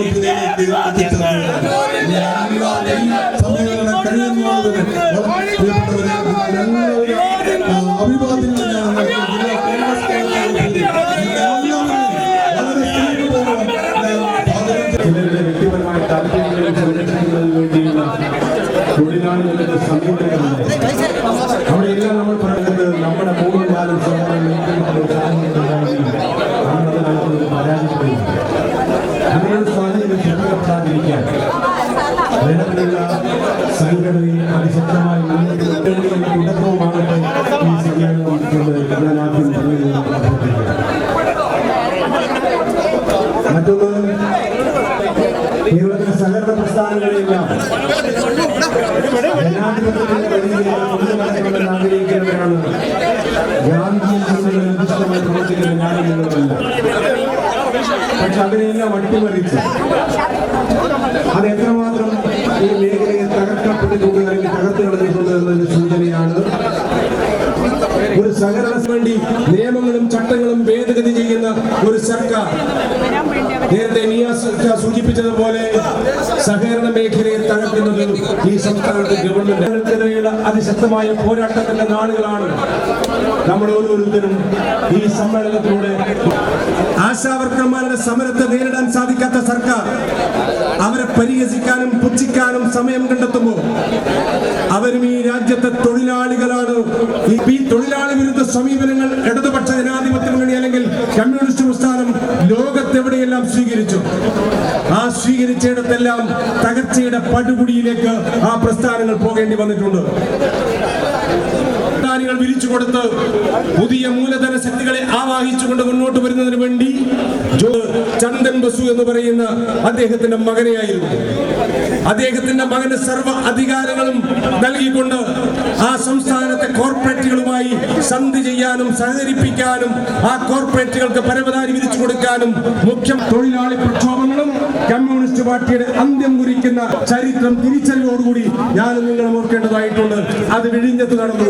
കണ്ണൂരിന്റെ അഭിവാദ്യങ്ങൾ ചിലരുടെ വ്യക്തിപരമായ താല്പര്യങ്ങളും സംരക്ഷണങ്ങളും വേണ്ടിയുള്ള തൊഴിലാളികളുടെ സമീപനങ്ങളുണ്ട് അവിടെയെല്ലാം നമ്മൾ പറയുന്നത് നമ്മുടെ മൂന്ന് നിലവിലുള്ള സംഘടനയെ അതിശക്തമായി തുടക്കവുമാകട്ടെ ഈ സമ്മേളനം എന്ന് ഞാൻ ആദ്യം പറയുന്നത് മറ്റൊന്ന് കേരളത്തിലെ സഹകരണ പ്രസ്ഥാനങ്ങളെല്ലാം ജനാധിപത്യത്തിന്റെ വഴിയിലേക്ക് കൊണ്ടുനടക്കണമെന്ന് ആഗ്രഹിക്കുന്നവരാണ് നിന്ന് നിർദ്ദിഷ്ടമായി പ്രവർത്തിക്കുന്ന ഞാനുള്ളതല്ല പക്ഷെ അതിനെല്ലാം അട്ടിമറിച്ച് അത് എത്രമാത്രം ഒരു സഹകരണത്തിന് വേണ്ടി നിയമങ്ങളും ചട്ടങ്ങളും ഭേദഗതി ചെയ്യുന്ന ഒരു സർക്കാർ. നേരത്തെ സൂചിപ്പിച്ചതുപോലെ സഹകരണ മേഖലയെ തകർക്കുന്നത് ഈ സംസ്ഥാനത്തെ ഗവൺമെന്റുകൾക്കെതിരെയുള്ള അതിശക്തമായ പോരാട്ടത്തിന്റെ നാളുകളാണ് നമ്മൾ ഓരോരുത്തരും ഈ സമ്മേളനത്തിലൂടെ ആശാവർക്കർമാരുടെ സമരത്തെ നേരിടാൻ സാധിക്കാത്ത സർക്കാർ. പരിഹസിക്കാനും പുച്ഛിക്കാനും സമയം കണ്ടെത്തുമ്പോൾ അവരും ഈ രാജ്യത്തെ തൊഴിലാളികളാണ്. ഈ- തൊഴിലാളി വിരുദ്ധ സമീപനങ്ങൾ ഇടതുപക്ഷ ജനാധിപത്യ മുന്നണി അല്ലെങ്കിൽ കമ്മ്യൂണിസ്റ്റ് പ്രസ്ഥാനം ലോകത്തെവിടെയെല്ലാം സ്വീകരിച്ചു? ആ സ്വീകരിച്ചിടത്തെല്ലാം തകർച്ചയുടെ പടുകുടിയിലേക്ക് ആ പ്രസ്ഥാനങ്ങൾ പോകേണ്ടി വന്നിട്ടുണ്ട്. പുതിയ മൂലധന ശക്തികളെ ആവാഹിച്ചുകൊണ്ട് മുന്നോട്ട് വരുന്നതിന് വേണ്ടി ചന്ദൻ ബസു എന്ന് പറയുന്ന അദ്ദേഹത്തിന്റെ മകനെയായിരുന്നു. അദ്ദേഹത്തിന്റെ മകന് സർവ അധികാരങ്ങളും നൽകിക്കൊണ്ട് ആ സംസ്ഥാനത്തെ കോർപ്പറേറ്റുകളുമായി സന്ധി ചെയ്യാനും സഹകരിപ്പിക്കാനും ആ കോർപ്പറേറ്റുകൾക്ക് പരവതാനി വിധിച്ചു കൊടുക്കാനും മുഖ്യം തൊഴിലാളി പ്രക്ഷോഭങ്ങളും കമ്മ്യൂണിസ്റ്റ് പാർട്ടിയുടെ അന്ത്യം കുറിക്കുന്ന ചരിത്രം തിരിച്ചറിവോടുകൂടി ഞാനും നിങ്ങൾ ഓർക്കേണ്ടതായിട്ടുണ്ട്. അത് വിഴിഞ്ഞത്ത് നടന്നു.